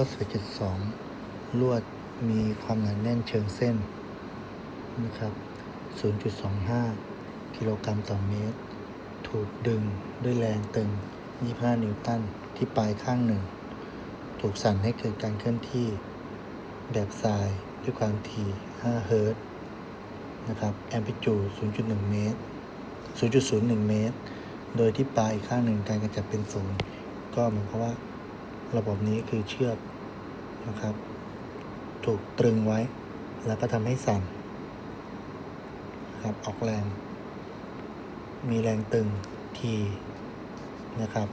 ข้อสิบจุดสองลวดมีความหนาแน่นเชิงเส้นนะครับ 0.25 กิโลกรัมต่อเมตร ถูกดึงด้วยแรงตึง 25 นิวตันที่ปลายข้างหนึ่ง ถูกสั่นให้เกิดการเคลื่อนที่ แบบทรายด้วยความถี่ 5 เฮิรตซ์นะครับ แอมพลิจูด 0.1 เมตร 0.01 เมตร โดยที่ปลายอีกข้างหนึ่งการกระจัดเป็นศูนย์ก็หมายความว่า ระบบนี้คือเชือกนะครับ ถูกตรึงไว้ แล้วก็ทำให้สั่นนะครับออกแรง มีแรงตึงทีนะครับ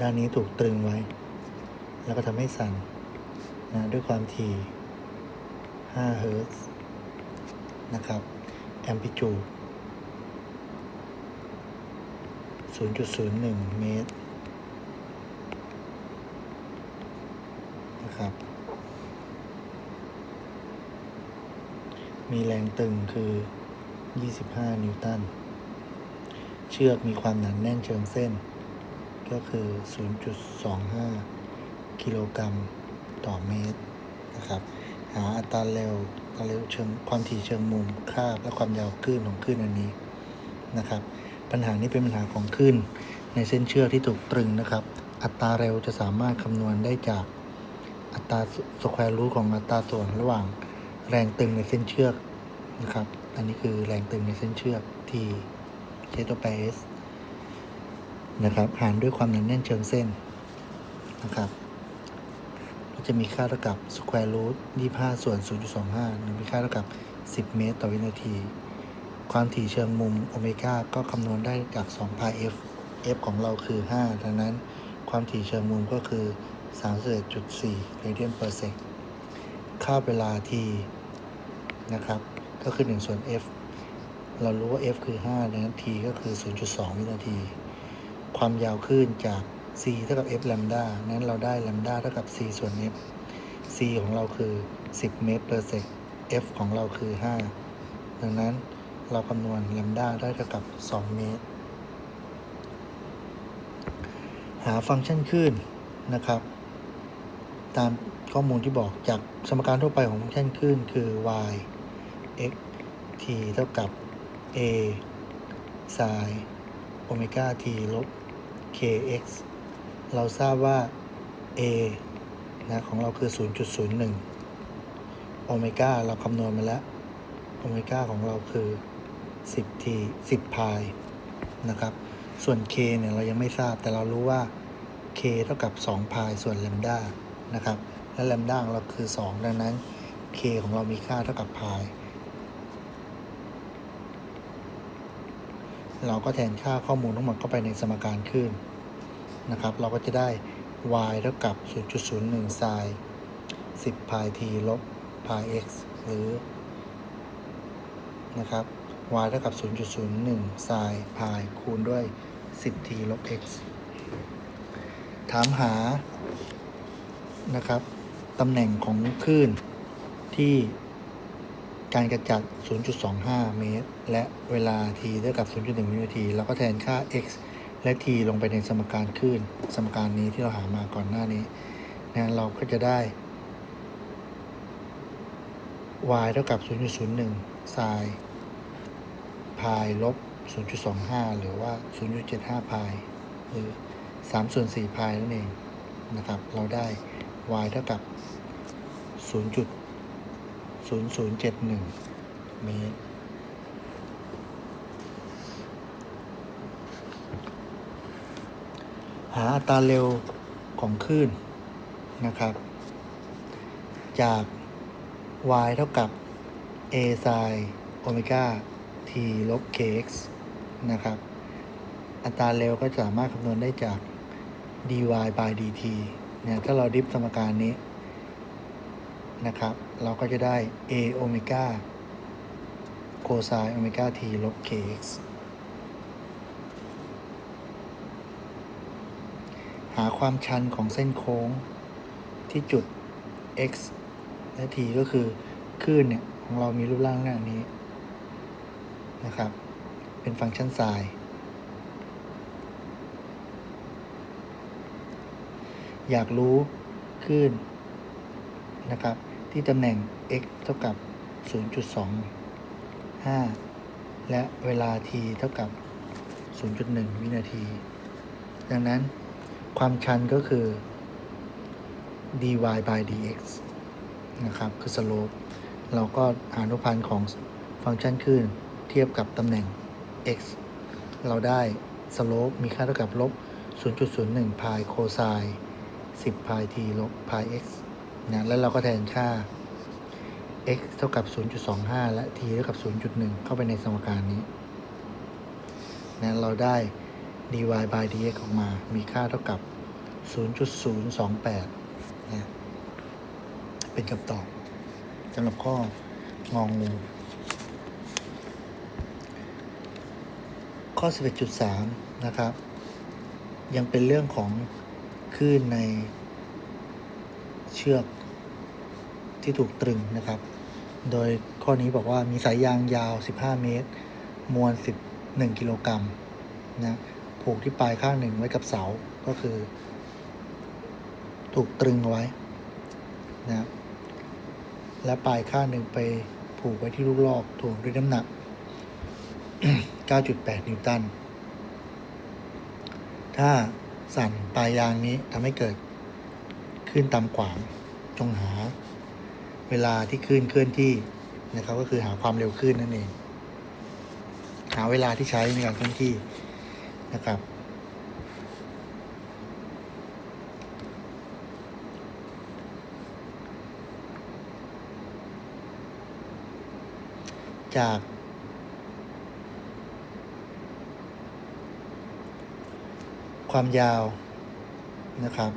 ด้านนี้ถูกตรึงไว้ แล้วก็ทำให้สั่นนะด้วยความถี่5เฮิรตซ์นะครับแอมพลิจูด0.01 เมตร นะครับ มีแรงตึงคือ 25 นิวตัน เชือกมีความหนาแน่นเชิงเส้น ก็คือ 0.25 กิโลกรัมต่อเมตรนะครับ หาอัตราเร็วอัตราเร็วเชิงความถี่เชิงมุมคาบและความยาวคลื่นของคลื่นอันนี้นะครับ ปัญหานี้เป็นปัญหาของคลื่นในเส้นเชือกที่ถูกตรึงนะครับ อัตราเร็วจะสามารถคำนวณได้จาก อัตราสแควร์รูทของอัตราส่วนระหว่างแรงตึงในเส้นเชือกนะครับ อันนี้คือแรงตึงในเส้นเชือกที่ใช้ตัวแปร S นะครับหารด้วยความหนาแน่นเชิงเส้นนะครับก็จะมีค่าเท่ากับสแควร์รูท25ส่วน0.25หรือมีค่าเท่ากับ 10 เมตรต่อวินาที ความถี่เชิงมุมโอเมก้าก็คำนวณได้จาก2 pi f f ของเราคือ 5ดังนั้นความถี่เชิงมุมก็คือ 31.4 radian per sec ค่าเวลา t นะครับ ก็คือ 1 ส่วน f เรารู้ว่า f คือ 5 ดังนั้น t ก็คือ 0.2 วินาที ความยาวคลื่นจาก c เท่ากับ f แลมดานั้นเราได้แลมดาเท่ากับ c ส่วน f c ของเราคือ 10 เมตร per sec f ของเราคือ 5 ดังนั้นเราคำนวณแลมดาได้เท่ากับ 2 เมตร หาฟังก์ชันคลื่นนะครับ ตามข้อมูลที่บอกจากสมการทั่วไปของฟังก์ชันคลื่นคือ y x t เท่ากับ a sin โอเมก้า t ลบ kx เราทราบว่า a นะของเราคือ 0.01 โอเมก้าเราคำนวณมาแล้ว โอเมก้าของเราคือ 10 t 10 พายนะครับ ส่วน k เนี่ยเรายังไม่ทราบแต่เรารู้ว่า k เท่ากับ 2 พายส่วนแลมดา นะครับ และแลมด้าของเราคือ 2 ดังนั้น k ของเรามีค่าเท่ากับพายเราก็แทนค่าข้อมูลทั้งหมดเข้าไปในสมการคลื่นนะครับ เราก็จะได้ y เท่ากับ 0.01 sin 10พาย t ลบพาย x หรือนะครับ y เท่ากับ 0.01 sin พายคูณด้วย 10t ลบ x ถามหา นะครับตำแหน่งของคลื่นที่การกระจัด 0.25 เมตร และเวลา t เท่ากับ 0.1 วินาทีเราก็แทนค่า x และ t ลงไปในสมการคลื่น สมการนี้ที่เราหามาก่อนหน้านี้นะเราก็จะได้ y เท่ากับ 0.01 sin พายลบ 0.25 หรือว่า 0.75 พายหรือ3ส่วน4พายนั่นเองนะครับ เราได้ y เท่ากับ 0.0071 เมตร หาอัตราเร็วของคลื่นนะครับ จาก y เท่ากับ a sin โอเมก้า t ลบ kx นะครับ อัตราเร็วก็สามารถคำนวณได้จาก dy by dt เนี่ยถ้าเราดิฟสมการนี้นะครับ เราก็จะได้ a โอเมก้า cosine โอเมก้า t ลบ kx หาความชันของเส้นโค้งที่จุด x และ t ก็คือคลื่นเนี่ย ของเรามีรูปร่างแบบนี้นะครับ เป็นฟังก์ชันไซน์ อยากรู้คลื่นนะครับ ที่ตำแหน่ง x เท่ากับ 0.25 และเวลา t เท่ากับ 0.1 วินาที ดังนั้นความชันก็คือ dy by dx นะครับ คือ slope เราก็หาอนุพันธ์ของฟังก์ชันคลื่นเทียบกับตำแหน่ง x เราได้ slope มีค่าเท่ากับลบ0.01 พายโคไซน์ 10 พาย t ลบพาย x นะแล้วเราก็แทนค่า x เท่ากับ 0.25 และ t เท่ากับ 0.1 เข้าไปในสมการนี้นะเราได้ dy by dx ออกมา มีค่าเท่ากับ 0.028 นะ เป็นคำตอบสำหรับข้ององูข้อ 11.3 นะครับ ยังเป็นเรื่องของ คลื่นในเชือกที่ถูกตรึงนะครับ โดยข้อนี้บอกว่ามีสายยางยาว 15 เมตร มวล 11 กิโลกรัมนะผูกที่ปลายข้างหนึ่งไว้กับเสา ก็คือ ถูกตรึงเอาไว้นะและปลายข้างหนึ่งไปผูกไว้ที่ลูกลอกถ่วงด้วยน้ำหนัก 9.8 นิวตัน ถ้า สั่นปลายยางนี้ทำให้เกิดคลื่นต่ำขวางจงหา เวลาที่คลื่นเคลื่อนที่นะครับ ก็คือหาความเร็วคลื่นนั่นเอง หาเวลาที่ใช้ในการเคลื่อนที่นะครับ จาก ความยาวนะครับ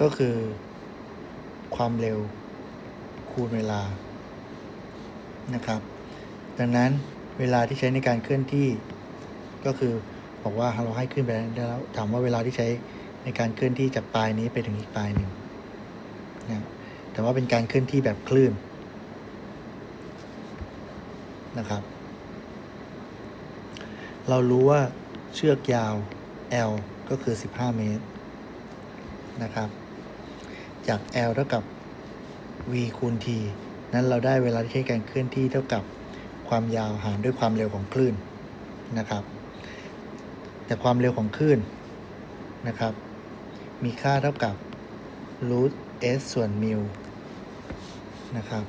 ก็คือความเร็วคูณเวลานะครับ ดังนั้นเวลาที่ใช้ในการเคลื่อนที่ ก็คือบอกว่าเราให้ขึ้นไปแล้วถามว่าเวลาที่ใช้ในการเคลื่อนที่จากปลายนี้ไปถึงอีกปลายหนึ่งนะแต่ว่าเป็นการเคลื่อนที่แบบคลื่นนะครับ เรารู้ว่าเชือกยาว L ก็คือ 15 เมตรนะครับ จาก L เท่ากับ v คูณ t นั้นเราได้เวลาที่ใช้การเคลื่อนที่เท่ากับความยาวหารด้วยความเร็วของคลื่นนะครับ แต่ความเร็วของคลื่นนะครับ มีค่าเท่ากับ root s ส่วนมิวนะครับ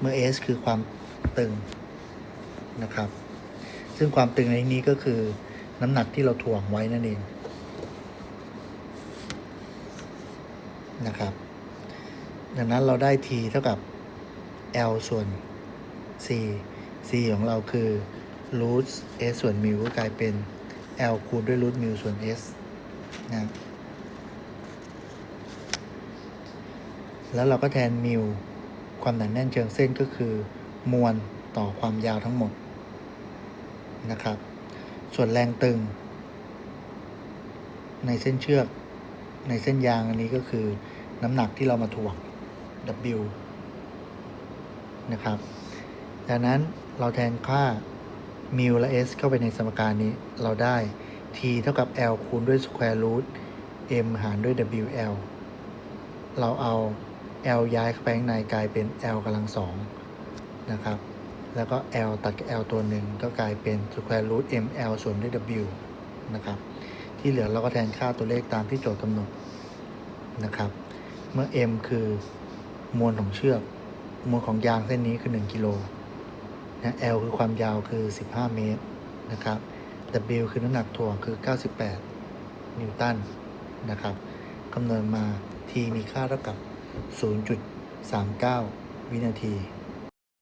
เมื่อ s คือความตึงนะครับ ซึ่งความตึงในนี้ก็คือน้ำหนักที่เราถ่วงไว้นั่นเองนะครับ ดังนั้นเราได้ t เท่ากับ l ส่วน c c ของเราคือ root s ส่วนมิวก็กลายเป็น l คูณด้วย root มิวส่วน s นะแล้วเราก็แทนมิวความหนาแน่นเชิงเส้นก็คือ มวลต่อความยาวทั้งหมด นะครับ ส่วนแรงตึง ในเส้นเชือก ในเส้นยางอันนี้ก็คือน้ำหนักที่เรามาถ่วง W นะครับ ดังนั้นเราแทนค่ามิวและ s เข้าไปในสมการนี้เราได้ t เท่ากับ l คูณด้วย square root m หารด้วย wl เราเอา l ย้ายเข้าไปข้างในกลายเป็น l กำลังสองนะครับ แล้วก็ l ตัดกับ l ตัวหนึ่งก็กลายเป็น square root ml ส่วนด้วย w นะครับ ที่เหลือเราก็แทนค่าตัวเลขตามที่โจทย์กำหนดนะครับ เมื่อ m คือมวลของเชือก มวลของยางเส้นนี้คือ 1 กิโลนะ L คือความยาวคือ 15 เมตรนะครับ W คือน้ำหนักถ่วงคือ 98 นิวตันนะครับคำนวณมา T มีค่าเท่ากับ 0.39 วินาที